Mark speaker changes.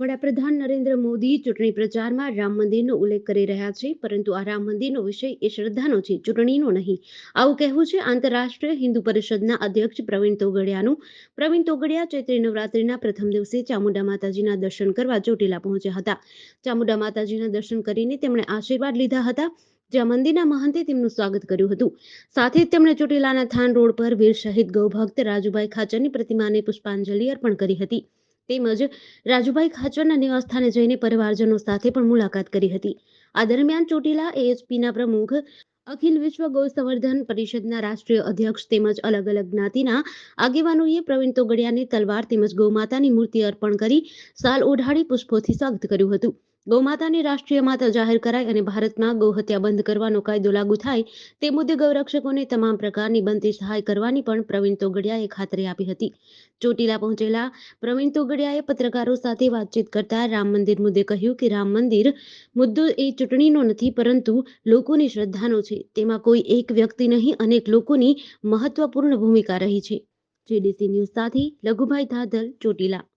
Speaker 1: વડાપ્રધાન નરેન્દ્ર મોદી ચૂંટણી પ્રચારમાં રામ મંદિરનો ઉલ્લેખ કરી રહ્યા છે, પરંતુ આ રામ મંદિરનો વિષય એ શ્રદ્ધાનો છે, ચૂંટણીનો નહીં. આવું કહેવું છે આંતરરાષ્ટ્રીય હિન્દુ પરિષદના અધ્યક્ષ પ્રવીણ તોગડિયાનું. પ્રવીણ તોગડિયા ચૈત્રી નવરાત્રિના પ્રથમ દિવસે ચામુંડા માતાજીના દર્શન કરવા ચોટીલા પહોંચ્યા હતા. ચામુંડા માતાજીના દર્શન કરીને તેમણે આશીર્વાદ લીધા હતા. જ્યાં મંદિરના મહંતે તેમનું સ્વાગત કર્યું હતું. સાથે જ તેમણે ચોટીલાના થાન રોડ પર વીર શહીદ ગૌભક્ત રાજુભાઈ ખાચરની પ્રતિમાને પુષ્પાંજલિ અર્પણ કરી હતી. તેમજ રાજુભાઈ ખાચરના નિવાસસ્થાને જઈને પરિવારજનો સાથે પણ મુલાકાત કરી હતી. આ દરમિયાન ચોટીલા એએચપીના પ્રમુખ અખિલ વિશ્વ ગૌ સંવર્ધન પરિષદના રાષ્ટ્રીય અધ્યક્ષ તેમજ અલગ અલગ જ્ઞાતિના આગેવાનોએ પ્રવીણ તોગડિયાને તલવાર તેમજ ગૌમાતાની મૂર્તિ અર્પણ કરી સાલ ઓઢાડી પુષ્પોથી સ્વાગત કર્યું હતું. ગૌમાતાને રાષ્ટ્રીય માતા જાહેર કરાય અને ભારતમાં ગૌહત્યા બંધ કરવાનો કાયદો લાગુ થાય તે મુદ્દે ગૌરક્ષકોને તમામ પ્રકારની બનતી સહાય કરવાની પણ પ્રવીણ તોગડિયાએ ખાતરી આપી હતી. ચોટીલા પહોંચેલા પ્રવીણ તોગડિયાએ પત્રકારો સાથે વાતચીત કરતા રામ મંદિર મુદ્દે કહ્યું કે રામ મંદિર મુદ્દો એ ચૂંટણીનો નથી પરંતુ લોકોની શ્રદ્ધાનો છે. તેમાં કોઈ એક વ્યક્તિ નહીં, અનેક લોકોની મહત્વપૂર્ણ ભૂમિકા રહી છે. જેડીસી ન્યૂઝ સાથે લઘુભાઈ ધાધર ચોટીલા.